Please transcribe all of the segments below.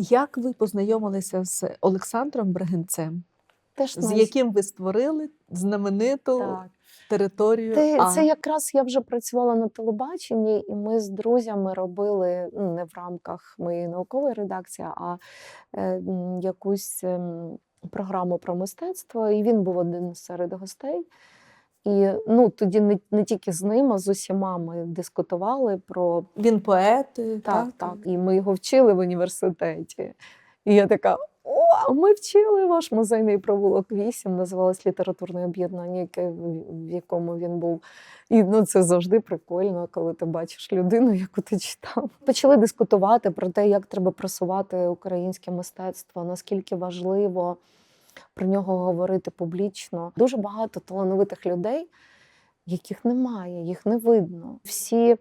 Як ви познайомилися з Олександром Бригинцем, Теж з яким ви створили знамениту так. територію? Ти, А? це якраз я вже працювала на телебаченні, і ми з друзями робили ну, не в рамках моєї наукової редакції, а е, якусь ем, програму про мистецтво. І він був один серед гостей. І ну, тоді не, не тільки з ним, а з усіма ми дискутували про Він поет, е, так, так. І ми його вчили в університеті. І я така: о, а ми вчили ваш музейний провулок 8, називалось літературне об'єднання, яке в якому він був. І ну, це завжди прикольно, коли ти бачиш людину, яку ти читав. Почали дискутувати про те, як треба просувати українське мистецтво, наскільки важливо про нього говорити публічно. Дуже багато талановитих людей, яких немає, їх не видно. Всі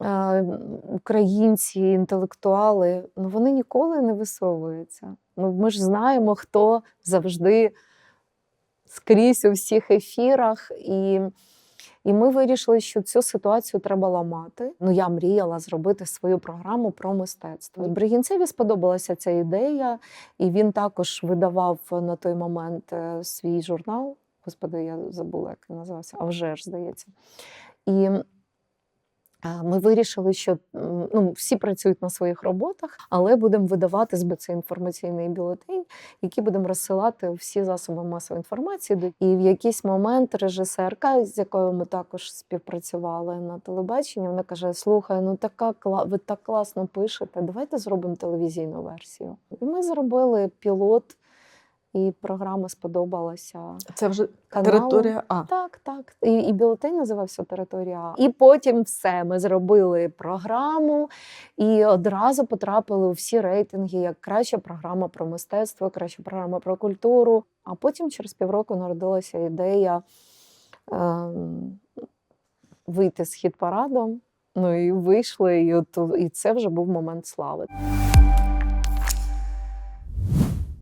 е, українці, інтелектуали, ну вони ніколи не висовуються. Ну, ми ж знаємо, хто завжди скрізь у всіх ефірах. І, і ми вирішили, що цю ситуацію треба ламати. Ну, я мріяла зробити свою програму про мистецтво. Бригінцеві сподобалася ця ідея, і він також видавав на той момент е, свій журнал. Господи, я забула, як він називався, а вже ж здається. І ми вирішили, що ну, всі працюють на своїх роботах, але будемо видавати СБ це інформаційний бюлетень, який будемо розсилати всі засоби масової інформації. І в якийсь момент режисерка, з якою ми також співпрацювали на телебаченні, вона каже: Слухай, ну така ви так класно пишете, давайте зробимо телевізійну версію. І ми зробили пілот, і програма сподобалася. Це вже каналу. територія А. Так, так. І, і бюлетень називався Територія. А». І потім все. Ми зробили програму і одразу потрапили у всі рейтинги як краща програма про мистецтво, краща програма про культуру. А потім через півроку народилася ідея ем, вийти з хіт-парадом. Ну і вийшли, і, от, і це вже був момент слави.